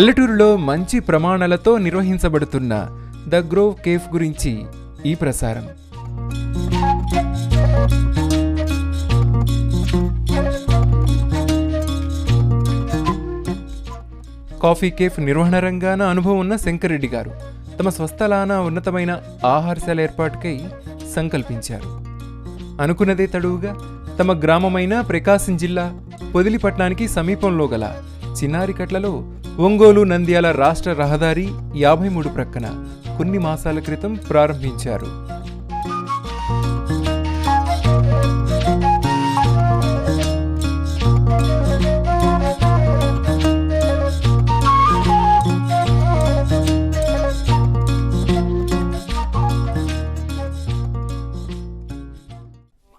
పల్లెటూరులో మంచి ప్రమాణాలతో నిర్వహించబడుతున్న ద గ్రోవ్ కేఫ్ గురించి ఈ ప్రసారం. కాఫీ కేఫ్ నిర్వహణ రంగాన అనుభవం ఉన్న శంకరెడ్డి గారు తమ స్వస్థలాన ఉన్నతమైన ఆహారశాల ఏర్పాటుకై సంకల్పించారు. అనుకున్నదే తడువుగా తమ గ్రామమైన ప్రకాశం జిల్లా పొదిలిపట్నానికి సమీపంలో గల చిన్నారికట్లలో ఒంగోలు నంద్యాల రాష్ట్ర రహదారి యాభై మూడు ప్రక్కన కొన్ని మాసాల క్రితం ప్రారంభించారు.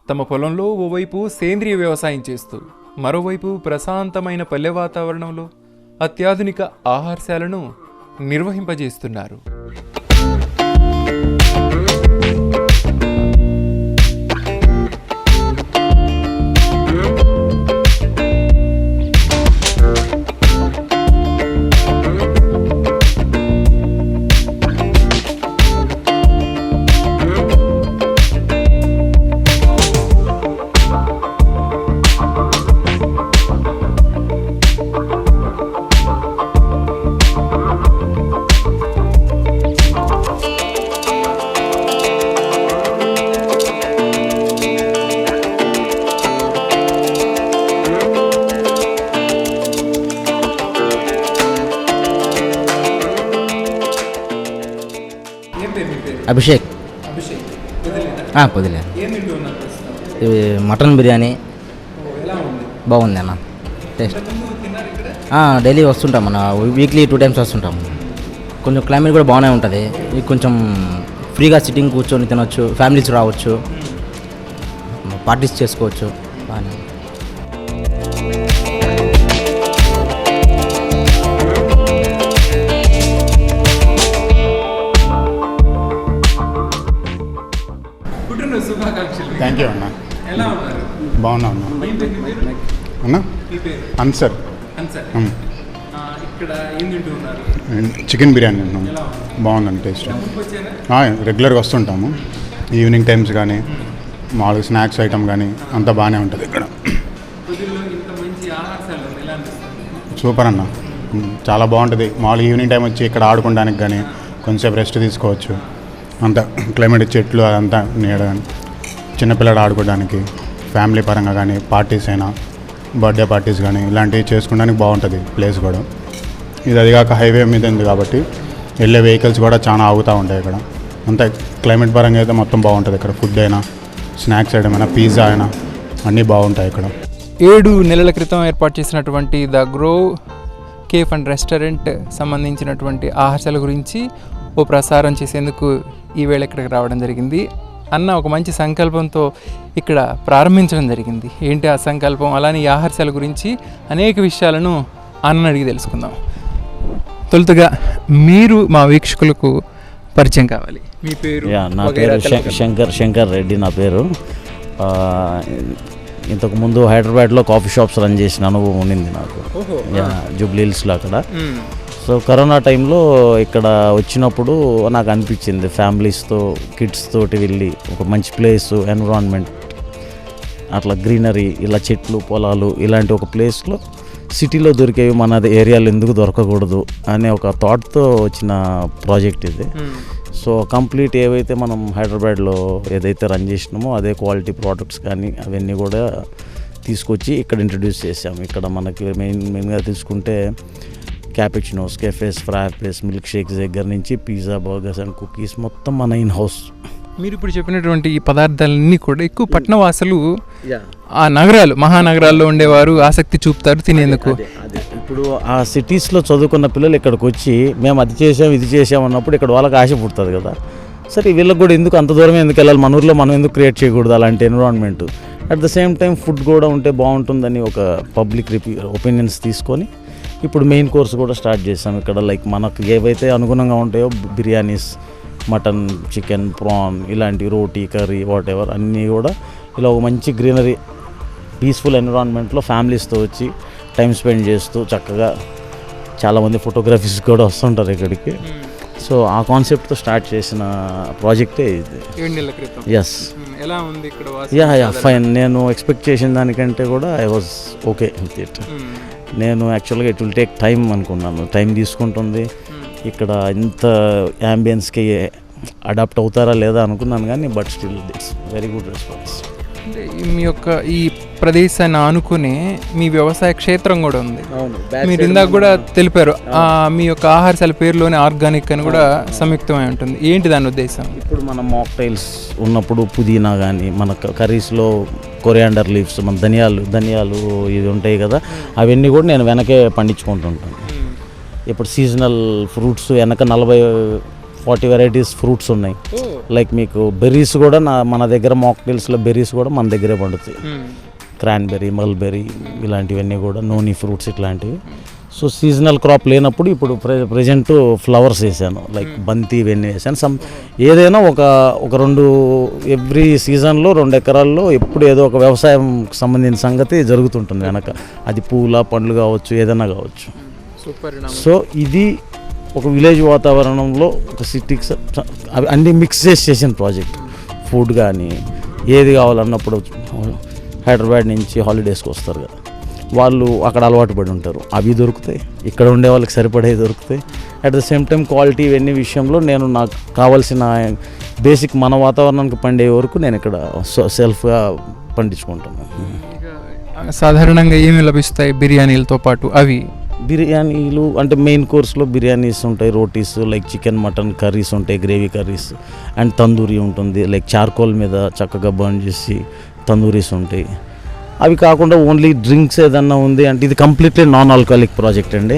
తమ పొలంలో ఓవైపు సేంద్రియ వ్యవసాయం చేస్తూ మరోవైపు ప్రశాంతమైన పల్లె వాతావరణంలో అత్యాధునిక ఆహారశాలను నిర్వహింపజేస్తున్నారు. అభిషేక్. పొదిలే. ఇది మటన్ బిర్యానీ. బాగుంది అన్న. టేస్ట్. డైలీ వస్తుంటాం అన్న. వీక్లీ టూ టైమ్స్ వస్తుంటాం. కొంచెం క్లైమేట్ కూడా బాగానే ఉంటుంది. కొంచెం ఫ్రీగా సిట్టింగ్ కూర్చొని తినొచ్చు ఫ్యామిలీస్ రావచ్చు పార్టీస్ చేసుకోవచ్చు. బాగానే. బాగున్నా అన్న. అన్సర్. చికెన్ బిర్యానీ ఉంది? బాగుందండి టేస్ట్. రెగ్యులర్గా వస్తుంటాము. ఈవినింగ్ టైమ్స్ కానీ మామూలుగా స్నాక్స్ ఐటమ్ కానీ అంతా బాగానే ఉంటుంది ఇక్కడ. సూపర్ అన్న. చాలా బాగుంటుంది. మామూలుగా ఈవినింగ్ టైం వచ్చి ఇక్కడ ఆడుకోవడానికి కానీ కొంచెంసేపు రెస్ట్ తీసుకోవచ్చు. అంత క్లైమేట్ చెట్లు అదంతా నీడ కానీ చిన్నపిల్లడు ఆడుకోవడానికి. ఫ్యామిలీ పరంగా కానీ పార్టీస్ అయినా బర్త్డే పార్టీస్ కానీ ఇలాంటివి చేసుకోవడానికి బాగుంటుంది ప్లేస్ కూడా. ఇది అది కాక హైవే మీద ఉంది కాబట్టి వెళ్ళే వెహికల్స్ కూడా చాలా ఆగుతూ ఉంటాయి ఇక్కడ. అంతా క్లైమేట్ పరంగా అయితే మొత్తం బాగుంటుంది ఇక్కడ. ఫుడ్ అయినా స్నాక్స్ ఐటమ్ అయినా పిజ్జా అయినా అన్నీ బాగుంటాయి ఇక్కడ. ఏడు నెలల క్రితం ఏర్పాటు చేసినటువంటి the grow cafe and restaurant సంబంధించినటువంటి ఆహారాల గురించి ఓ ప్రసారం చేసేందుకు ఈవేళ ఇక్కడికి రావడం జరిగింది. అన్న ఒక మంచి సంకల్పంతో ఇక్కడ ప్రారంభించడం జరిగింది. ఏంటి ఆ సంకల్పం? అలానే ఈ ఆహారశాల గురించి అనేక విషయాలను అన్నను అడిగి తెలుసుకుందాం. తొలుతగా మీరు మా వీక్షకులకు పరిచయం కావాలి. మీ పేరు? నా పేరు. శంకర్ శంకర్ రెడ్డి నా పేరు. ఆ, ఇంతకు ముందు హైదరాబాద్లో కాఫీ షాప్స్ రన్ చేసిన అనుభవం ఉండింది నాకు. ఓహో యా జూబ్లీ హిల్స్లో అక్కడ. సో కరోనా టైంలో ఇక్కడ వచ్చినప్పుడు నాకు అనిపించింది ఫ్యామిలీస్తో కిడ్స్ తోటి వెళ్ళి ఒక మంచి ప్లేస్ ఎన్విరాన్మెంట్ అట్లా గ్రీనరీ ఇలా చెట్లు పొలాలు ఇలాంటి ఒక ప్లేస్లో సిటీలో దొరికేవి మన ఏరియాలో ఎందుకు దొరకకూడదు అనే ఒక థాట్తో వచ్చిన ప్రాజెక్ట్ ఇది మ్మ్. సో కంప్లీట్ ఏవైతే మనం హైదరాబాద్లో ఏదైతే రన్ చేసినామో అదే క్వాలిటీ ప్రోడక్ట్స్ కానీ అవన్నీ కూడా తీసుకొచ్చి ఇక్కడ ఇంట్రడ్యూస్ చేసాము ఇక్కడ మనకి మెయిన్ మెయిన్గా తీసుకుంటే cappuccinos cafes frappes milk shakes దగ్గర నుంచి పిజ్జా బర్గర్స్ అండ్ కుకీస్ మొత్తం మన ఇన్ హౌస్ మీరు ఇప్పుడు చెప్పినటువంటి ఈ పదార్థాలన్నీ కూడా ఎక్కువ పట్టణవాసులు ఆ నగరాలు మహానగరాల్లో ఉండేవారు ఆసక్తి చూపుతారు తినేందుకు. ఇప్పుడు ఆ సిటీస్లో చదువుకున్న పిల్లలు ఇక్కడికి వచ్చి మేము అది చేసాం ఇది చేసాం అన్నప్పుడు ఇక్కడ వాళ్ళకి ఆశ పుడుతుంది కదా. సరే వీళ్ళకి కూడా ఎందుకు అంత దూరం ఎందుకు వెళ్ళాలి? మన ఊర్లో మనం ఎందుకు క్రియేట్ చేయకూడదు అలాంటి environment at the same time food కూడా ఉంటే బాగుంటుందని ఒక పబ్లిక్ రిపీ ఒపీనియన్స్ తీసుకొని ఇప్పుడు మెయిన్ కోర్స్ కూడా స్టార్ట్ చేసాం ఇక్కడ. లైక్ మనకు ఏవైతే అనుగుణంగా ఉంటాయో బిర్యానీస్ మటన్ చికెన్ ప్రాన్ ఇలాంటి రోటీ కర్రీ వాట్ ఎవర్ అన్నీ కూడా ఇలా ఒక మంచి గ్రీనరీ పీస్ఫుల్ ఎన్విరాన్మెంట్లో ఫ్యామిలీస్తో వచ్చి టైం స్పెండ్ చేస్తూ చక్కగా చాలామంది ఫోటోగ్రఫీస్ కూడా వస్తుంటారు ఇక్కడికి. సో ఆ కాన్సెప్ట్తో స్టార్ట్ చేసిన ప్రాజెక్టే ఇది. ఎస్. ఎలా ఉంది ఇక్కడ యా యా ఫైన్ నేను ఎక్స్పెక్ట్ చేసిన దానికంటే కూడా I was okay with it. నేను యాక్చువల్గా ఇట్ విల్ టేక్ టైం అనుకున్నాను. టైం తీసుకుంటుంది. ఇక్కడ ఇంత యాంబియన్స్కి అడాప్ట్ అవుతారా లేదా అనుకున్నాను కానీ but still it's very good response అంటే మీ యొక్క ఈ ప్రదేశాన్ని ఆనుకునే మీ వ్యవసాయ క్షేత్రం కూడా ఉంది. మీరు ఇందాక కూడా తెలిపారు మీ యొక్క ఆహారశాల పేరులోనే ఆర్గానిక్ అని కూడా సంయుక్తమై ఉంటుంది. ఏంటి దాని ఉద్దేశం? ఇప్పుడు మన మాక్టైల్స్ ఉన్నప్పుడు పుదీనా కానీ మన కర్రీస్లో కొరియాండర్ లీవ్స్ మన ధనియాలు ధనియాలు ఇది ఉంటాయి కదా అవన్నీ కూడా నేను వెనకే పండించుకుంటుంటాను. ఇప్పుడు సీజనల్ ఫ్రూట్స్ వెనక నలభై ఫార్టీ వెరైటీస్ ఫ్రూట్స్ ఉన్నాయి. లైక్ మీకు బెర్రీస్ కూడా నా మన దగ్గర మాక్టైల్స్లో బెర్రీస్ కూడా మన దగ్గరే పండుతాయి. క్రాన్బెర్రీ మల్బెర్రీ ఇలాంటివన్నీ కూడా నోని ఫ్రూట్స్ ఇట్లాంటివి. సో సీజనల్ క్రాప్ లేనప్పుడు ఇప్పుడు ప్రె ప్రజెంట్ ఫ్లవర్స్ వేసాను. లైక్ బంతి ఇవన్నీ వేసాను. సమ్ ఏదైనా ఒక ఒక రెండు ఎవ్రీ సీజన్లో రెండు ఎకరాల్లో ఎప్పుడు ఏదో ఒక వ్యవసాయం సంబంధించిన సంగతి జరుగుతుంటుంది వెనక. అది పూల పండ్లు కావచ్చు ఏదైనా కావచ్చు. సూపర్ సో ఇది ఒక విలేజ్ వాతావరణంలో ఒక సిటీకి అవి అన్నీ మిక్స్ చేసి చేసిన ప్రాజెక్ట్ ఫుడ్ కానీ ఏది కావాలన్నప్పుడు హైదరాబాద్ నుంచి హాలిడేస్కి వస్తారు కదా. వాళ్ళు అక్కడ అలవాటు పడి ఉంటారు. అవి దొరుకుతాయి. ఇక్కడ ఉండే వాళ్ళకి సరిపడే దొరుకుతాయి. At the same time quality ఇవన్నీ విషయంలో నేను నాకు కావాల్సిన బేసిక్ మన వాతావరణానికి పండే వరకు నేను ఇక్కడ సెల్ఫ్గా పండించుకుంటాను సాధారణంగా ఏమి లభిస్తాయి? బిర్యానీలతో పాటు అవి? బిర్యానీలు అంటే మెయిన్ కోర్స్లో బిర్యానీస్ ఉంటాయి rotis like chicken mutton curries ఉంటాయి గ్రేవీ కర్రీస్ అండ్ తందూరి ఉంటుంది. లైక్ చార్కోల్ మీద చక్కగా బర్న్ చేసి తందూరీస్ ఉంటాయి. అవి కాకుండా ఓన్లీ డ్రింక్స్ ఏదన్నా ఉంది అంటే ఇది కంప్లీట్లీ నాన్ ఆల్కహాలిక్ ప్రాజెక్ట్ అండి.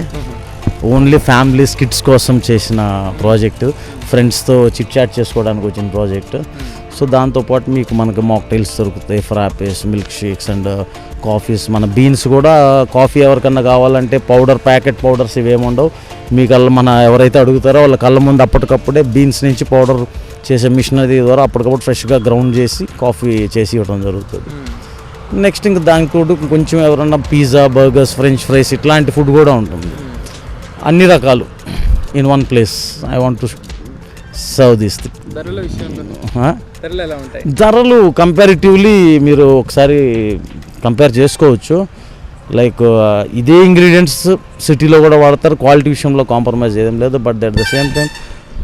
ఓన్లీ ఫ్యామిలీస్ కిడ్స్ కోసం చేసిన ప్రాజెక్టు ఫ్రెండ్స్తో చిట్ చాట్ చేసుకోవడానికి వచ్చిన ప్రాజెక్ట్ సో దాంతోపాటు మీకు మనకి మాక్టైల్స్ దొరుకుతాయి frappes milk shakes and coffees మన బీన్స్ కూడా కాఫీ ఎవరికన్నా కావాలంటే పౌడర్ ప్యాకెట్ పౌడర్స్ ఇవేమి ఉండవు. మీ కళ్ళ మన ఎవరైతే అడుగుతారో వాళ్ళ కళ్ళ ముందు అప్పటికప్పుడే బీన్స్ నుంచి పౌడర్ చేసే మిషనరీ ద్వారా అప్పటికప్పుడు ఫ్రెష్గా గ్రౌండ్ చేసి కాఫీ చేసి ఇవ్వడం జరుగుతుంది. నెక్స్ట్ ఇంక దానికి తోడు కొంచెం ఎవరన్నా పిజ్జా బర్గర్స్ ఫ్రెంచ్ ఫ్రైస్ ఇట్లాంటి ఫుడ్ కూడా ఉంటుంది. అన్ని రకాలు in one place I want to this ధరల కంపారిటివ్లీ మీరు ఒకసారి కంపేర్ చేసుకోవచ్చు. లైక్ ఇదే ఇంగ్రీడియంట్స్ సిటీలో కూడా వాడతారు. క్వాలిటీ విషయంలో కాంప్రమైజ్ ఏం లేదు. But at the same time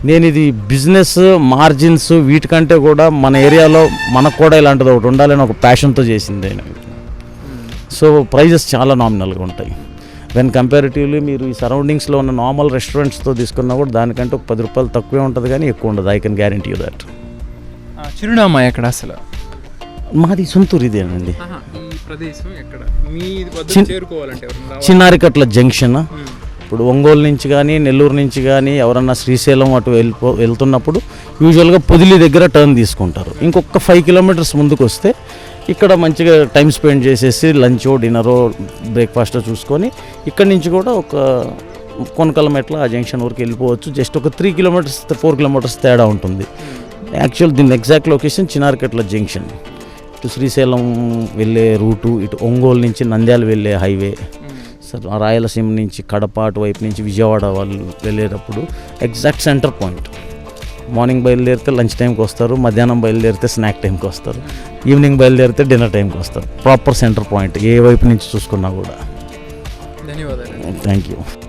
నేను ఇది బిజినెస్ మార్జిన్స్ వీటికంటే కూడా మన ఏరియాలో మనకు కూడా ఇలాంటిది ఒకటి ఉండాలని ఒక ప్యాషన్తో చేసింది నేను. సో ప్రైజెస్ చాలా నామినల్గా ఉంటాయి. వెన్ కంపారిటివ్లీ మీరు ఈ సరౌండింగ్స్లో ఉన్న నార్మల్ రెస్టారెంట్స్తో తీసుకున్నా కూడా దానికంటే ఒక పది రూపాయలు తక్కువే ఉంటుంది కానీ ఎక్కువ ఉండదు. I can guarantee you that చిరునామా ఎక్కడ అసలు? మాది సొంతూరు ఇదేనండి. చిన్నారికట్ల జంక్షన్. ఇప్పుడు ఒంగోలు నుంచి కానీ నెల్లూరు నుంచి కానీ ఎవరన్నా శ్రీశైలం అటు వెళ్ళిపో వెళ్తున్నప్పుడు యూజువల్గా పొదిలి దగ్గర టర్న్ తీసుకుంటారు. ఇంకొక ఫైవ్ కిలోమీటర్స్ ముందుకు వస్తే ఇక్కడ మంచిగా టైం స్పెండ్ చేసేసి లంచో డిన్నరో బ్రేక్ఫాస్ట్ చూసుకొని ఇక్కడ నుంచి కూడా ఒక కొనకలం ఎట్లా ఆ జంక్షన్ వరకు వెళ్ళిపోవచ్చు. జస్ట్ ఒక త్రీ కిలోమీటర్స్ ఫోర్ కిలోమీటర్స్ తేడా ఉంటుంది. యాక్చువల్ దీని ఎగ్జాక్ట్ లొకేషన్ చినార్కెట్ల జంక్షన్ ఇటు శ్రీశైలం వెళ్ళే రూటు ఇటు ఒంగోలు నుంచి నంద్యాల వెళ్ళే హైవే. సార్ రాయలసీమ నుంచి కడప అటువైపు నుంచి విజయవాడ వాళ్ళు వెళ్ళేటప్పుడు ఎగ్జాక్ట్ సెంటర్ పాయింట్ మార్నింగ్ బయలుదేరితే లంచ్ టైంకి వస్తారు మధ్యాహ్నం బయలుదేరితే స్నాక్ టైంకి వస్తారు ఈవినింగ్ బయలుదేరితే డిన్నర్ టైంకి వస్తారు. ప్రాపర్ సెంటర్ పాయింట్ ఏ వైపు నుంచి చూసుకున్నా కూడా. ధన్యవాదాలు. థ్యాంక్ యూ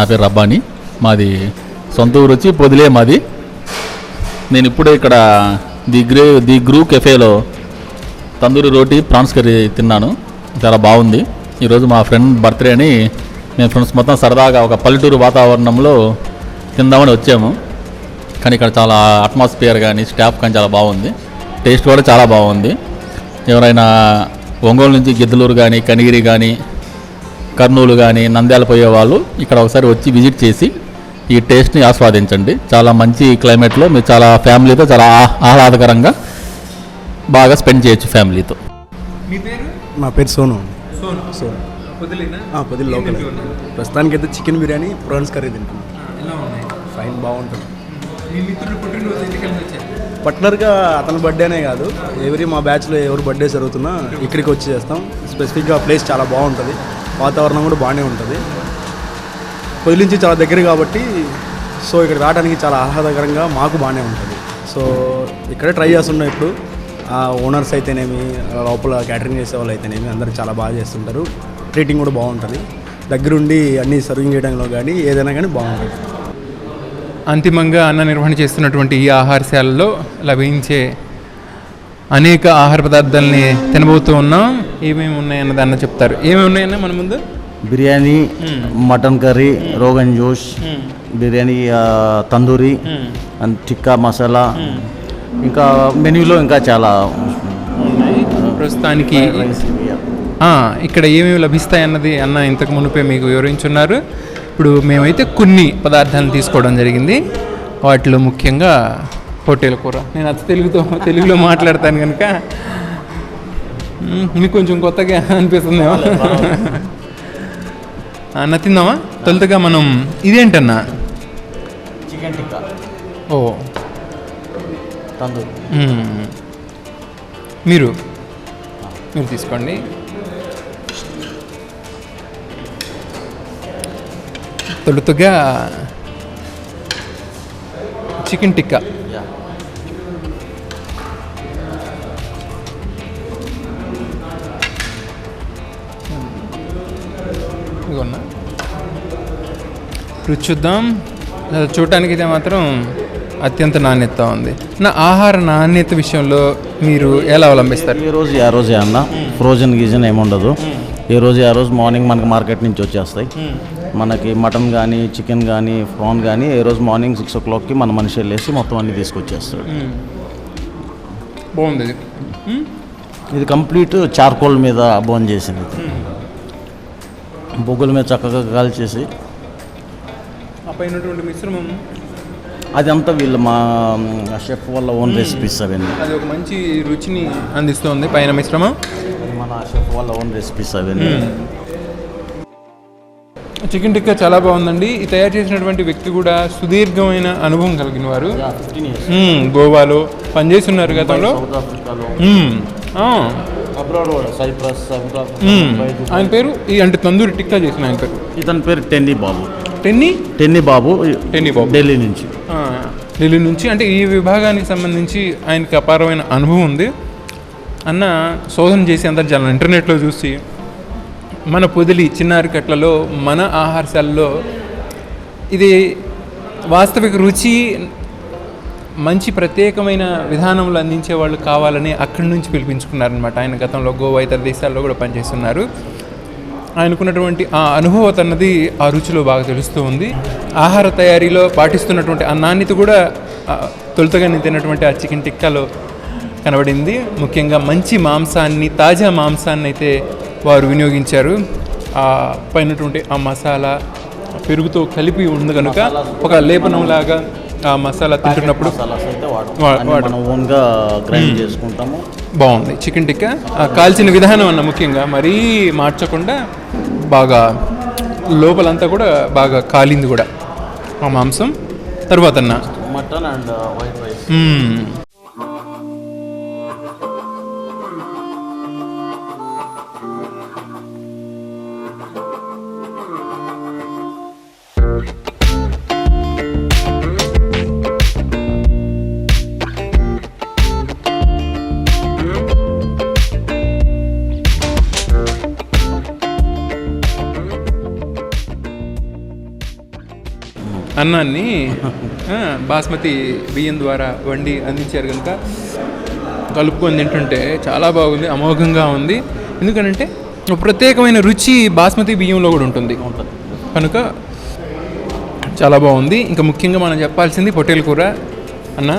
నా పేరు రబ్బాని. మాది సొంత ఊరు వచ్చి పొదిలే మాది. నేను ఇప్పుడే ఇక్కడ ది గ్రే ది గ్రూ కెఫేలో తందూరి రోటీ ప్రాన్స్ కర్రీ తిన్నాను. చాలా బాగుంది. ఈరోజు మా ఫ్రెండ్ బర్త్డే అని మేము ఫ్రెండ్స్ మొత్తం సరదాగా ఒక పల్లెటూరు వాతావరణంలో తిందామని వచ్చాము. కానీ ఇక్కడ చాలా అట్మాస్ఫియర్ కానీ స్టాఫ్ కానీ చాలా బాగుంది. టేస్ట్ కూడా చాలా బాగుంది. ఎవరైనా ఒంగోలు నుంచి గిద్దలూరు కానీ కనిగిరి కానీ కర్నూలు కానీ నంద్యాల పోయే వాళ్ళు ఇక్కడ ఒకసారి వచ్చి విజిట్ చేసి ఈ టేస్ట్ని ఆస్వాదించండి. చాలా మంచి క్లైమేట్లో మీరు చాలా ఫ్యామిలీతో చాలా ఆహ్- ఆహ్లాదకరంగా బాగా స్పెండ్ చేయొచ్చు ఫ్యామిలీతో. మీ పేరు? నా పేరు సోను సోను. సోను. లోకల్ ప్రస్తుతానికి అయితే chicken biryani prawns curry fine బాగుంటుంది. పర్టికులర్గా అతని బర్త్డేనే కాదు. ఎవరి మా బ్యాచ్లో ఎవరు బర్త్డే జరుగుతున్నా ఇక్కడికి వచ్చి చేస్తాం. స్పెసిఫిక్గా ప్లేస్ చాలా బాగుంటుంది. వాతావరణం కూడా బాగానే ఉంటుంది. పొది నుంచి చాలా దగ్గర కాబట్టి సో ఇక్కడ రావడానికి చాలా ఆహ్లాదకరంగా మాకు బాగానే ఉంటుంది. సో ఇక్కడే ట్రై చేస్తున్నాం ఇప్పుడు. ఓనర్స్ అయితేనేమి లోపల క్యాటరింగ్ చేసే వాళ్ళు అయితేనేమి అందరూ చాలా బాగా చేస్తుంటారు. ట్రీటింగ్ కూడా బాగుంటుంది. దగ్గరుండి అన్ని సర్వింగ్ చేయడంలో కానీ ఏదైనా కానీ బాగుంటుంది. అంతిమంగా అన్న నిర్వహణ చేస్తున్నటువంటి ఈ ఆహారశాలలో లభించే అనేక ఆహార పదార్థాలని తినబోతూ ఉన్నాం. ఏమేమి ఉన్నాయన్నది అన్న చెప్తారు. ఏమేమి ఉన్నాయన్న మన ముందు? Biryani mutton curry rogan josh biryani tandoori and tikka masala. ఇంకా మెన్యూలో ఇంకా చాలా ఉన్నాయి. ప్రస్తుతానికి ఇక్కడ ఏమేమి లభిస్తాయి అన్నది అన్న ఇంతకు మునిపే మీకు వివరించున్నారు. ఇప్పుడు మేమైతే కొన్ని పదార్థాలను తీసుకోవడం జరిగింది. వాటిలో ముఖ్యంగా హోటల్ కూర. నేను అచ్చ తెలుగుతో తెలుగులో మాట్లాడతాను కనుక. మీకు కొంచెం కొత్తగా అనిపిస్తుందేమో. అన్న తిందామా తొలుతగా మనం ఇదేంటన్నా? చికెన్ టిక్కా ఓ. తందూరి. మీరు? మీరు తీసుకోండి. తొలుతుగా చికెన్ టిక్కా. రుచి చూద్దాం చూడటానికి అయితే మాత్రం అత్యంత నాణ్యత ఉంది. నా ఆహార నాణ్యత విషయంలో మీరు ఎలా అవలంబిస్తారు? ఈ రోజు ఆ రోజే అన్న. ఫ్రోజన్ గీజన్ ఏముండదు ఈ రోజు ఆ రోజు మార్నింగ్ మనకి మార్కెట్ నుంచి వచ్చేస్తాయి. మనకి మటన్ కానీ చికెన్ కానీ ప్రాన్ కానీ ఏ రోజు మార్నింగ్ సిక్స్ ఓ క్లాక్కి మన మనిషి వెళ్ళేసి మొత్తం అన్ని తీసుకొచ్చేస్తాడు. బాగుంది ఇది? ఇది కంప్లీట్ చార్కోల్ మీద బోన్ చేసింది. బొగ్గుల మీద చక్కగా కాల్చేసి పైనటువంటి మిశ్రమం అది అంతా వీళ్ళు మా షెఫ్ వాళ్ళ ఓన్ రెసిపీస్ అవన్నీ. అది ఒక మంచి రుచిని అందిస్తుంది పైన మిశ్రమం. మన షెఫ్ వాళ్ళ ఓన్ రెసిపీస్ అవన్నీ. చికెన్ టిక్కా చాలా బాగుందండి. ఈ తయారు చేసినటువంటి వ్యక్తి కూడా సుదీర్ఘమైన అనుభవం కలిగిన వారు. గోవాలో గతంలో సౌత్ మ్మ్. ఆఫ్రికా ఆయన పేరు ఈ అంటే తందూరి టిక్కా చేసిన ఆయన పేరు. ఇతని పేరు టెన్నీ బాబు. టెన్నీ? టెన్నీ బాబు టెన్నీ బాబు. ఢిల్లీ నుంచి. ఢిల్లీ నుంచి. అంటే ఈ విభాగానికి సంబంధించి ఆయనకి అపారమైన అనుభవం ఉంది. అన్న శోధన చేసి అంతర్జాలం ఇంటర్నెట్లో చూసి మన పొదిలి చిన్నారికట్లలో మన ఆహారశాలలో ఇది వాస్తవిక రుచి మంచి ప్రత్యేకమైన విధానంలో అందించే వాళ్ళు కావాలని అక్కడి నుంచి పిలిపించుకున్నారనమాట ఆయన గతంలో గోవా ఇతర దేశాల్లో కూడా పనిచేస్తున్నారు. ఆయనకున్నటువంటి ఆ అనుభవత అన్నది ఆ రుచిలో బాగా తెలుస్తూ ఉంది. ఆహార తయారీలో పాటిస్తున్నటువంటి ఆ నాణ్యత కూడా తొలుతగా నేను తిన్నటువంటి ఆ చికెన్ టిక్కాలో కనబడింది. ముఖ్యంగా మంచి మాంసాన్ని తాజా మాంసాన్ని అయితే వారు వినియోగించారు. ఆ పైనటువంటి ఆ మసాలా పెరుగుతో కలిపి ఉంది కనుక ఒక లేపనంలాగా ఆ మసాలా తింటున్నప్పుడు ఓన్గా గ్రైండ్ చేసుకుంటాము. బాగుంది. చికెన్ టిక్కా. కాల్చిన విధానం అన్న ముఖ్యంగా మరీ మార్చకుండా బాగా లోపలంతా కూడా బాగా కాలింది కూడా. ఆ మాంసం. తర్వాత అన్న. Mutton and white rice. అన్నాన్ని బాస్మతి బియ్యం ద్వారా వండి అందించారు కనుక కలుపుకొని తింటుంటే చాలా బాగుంది అమోఘంగా ఉంది. ఎందుకంటే ప్రత్యేకమైన రుచి బాస్మతి బియ్యంలో కూడా ఉంటుంది. కనుక చాలా బాగుంది. ఇంకా ముఖ్యంగా మనం చెప్పాల్సింది పొట్టేల కూర. అన్న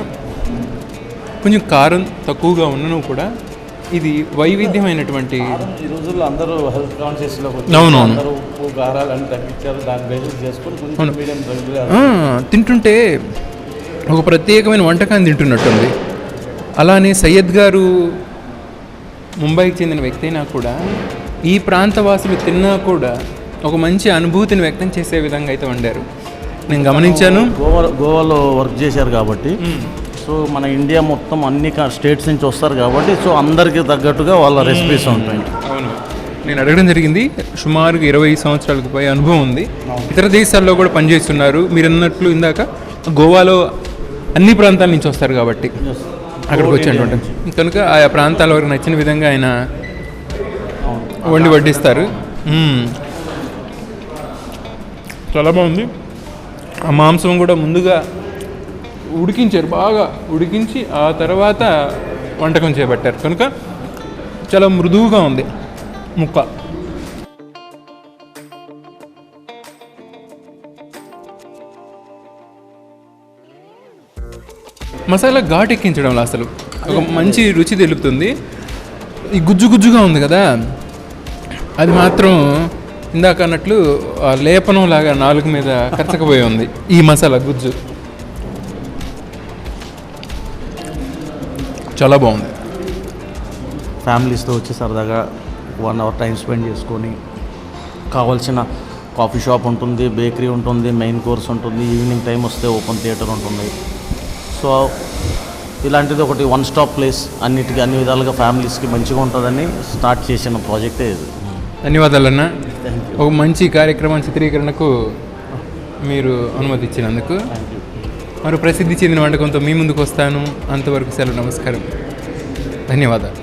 కొంచెం కారం తక్కువగా ఉన్నను కూడా ఇది వైవిధ్యమైనటువంటి ఈ రోజుల్లో అందరూ హెల్త్ కాన్షియస్లో అవునవును. అందరూ ఉప్పు తగ్గించారు. దాని బేసిస్ చేసుకొని కొంచెం అవును. మీడియం రెగ్యులర్ ఆ, తింటుంటే ఒక ప్రత్యేకమైన వంటకాన్ని తింటున్నట్టుంది. అలానే సయ్యద్ గారు ముంబైకి చెందిన వ్యక్తి అయినా కూడా ఈ ప్రాంతవాసులు తిన్నా కూడా ఒక మంచి అనుభూతిని వ్యక్తం చేసే విధంగా అయితే వండారు. నేను గమనించాను. గోవా గోవాలో వర్క్ చేశారు కాబట్టి సో మన ఇండియా మొత్తం అన్ని స్టేట్స్ నుంచి వస్తారు కాబట్టి సో అందరికీ తగ్గట్టుగా వాళ్ళ రెసిపీస్ ఉంటాయి. అవును. నేను అడగడం జరిగింది సుమారుగా ఇరవై సంవత్సరాలకు పై అనుభవం ఉంది. ఇతర దేశాల్లో కూడా పనిచేస్తున్నారు. మీరు అన్నట్లు ఇందాక గోవాలో అన్ని ప్రాంతాల నుంచి వస్తారు కాబట్టి అక్కడికి వచ్చి కనుక ఆయా ప్రాంతాల వరకు నచ్చిన విధంగా ఆయన వండి వడ్డిస్తారు. చాలా బాగుంది. ఆ మాంసం కూడా ముందుగా ఉడికించారు బాగా ఉడికించి ఆ తర్వాత వంటకం చేపట్టారు. కనుక చాలా మృదువుగా ఉంది ముక్క. మసాలా ఘాట్ ఎక్కించడంలో అసలు. ఒక మంచి రుచి తెలుపుతుంది. ఈ గుజ్జు గుజ్జుగా ఉంది కదా. అది మాత్రం ఇందాక అన్నట్లు లేపనం లాగా నాలుగు మీద కరచకపోయి ఉంది ఈ మసాలా గుజ్జు. చాలా బాగుంది. ఫ్యామిలీస్తో వచ్చి సరదాగా వన్ అవర్ టైం స్పెండ్ చేసుకొని కావాల్సిన కాఫీ షాప్ ఉంటుంది బేకరీ ఉంటుంది మెయిన్ కోర్స్ ఉంటుంది ఈవినింగ్ టైం వస్తే ఓపెన్ థియేటర్ ఉంటుంది. సో ఇలాంటిది ఒకటి వన్ స్టాప్ ప్లేస్ అన్నిటికీ అన్ని విధాలుగా ఫ్యామిలీస్కి మంచిగా ఉంటుందని స్టార్ట్ చేసిన ప్రాజెక్టే ఇది. ధన్యవాదాలన్న. ఒక మంచి కార్యక్రమం చిత్రీకరణకు మీరు అనుమతి ఇచ్చినందుకు మరో ప్రసిద్ధి చెందిన వంటకంతో మీ ముందుకు వస్తాను. అంతవరకు సెలవు నమస్కారం. ధన్యవాదాలు.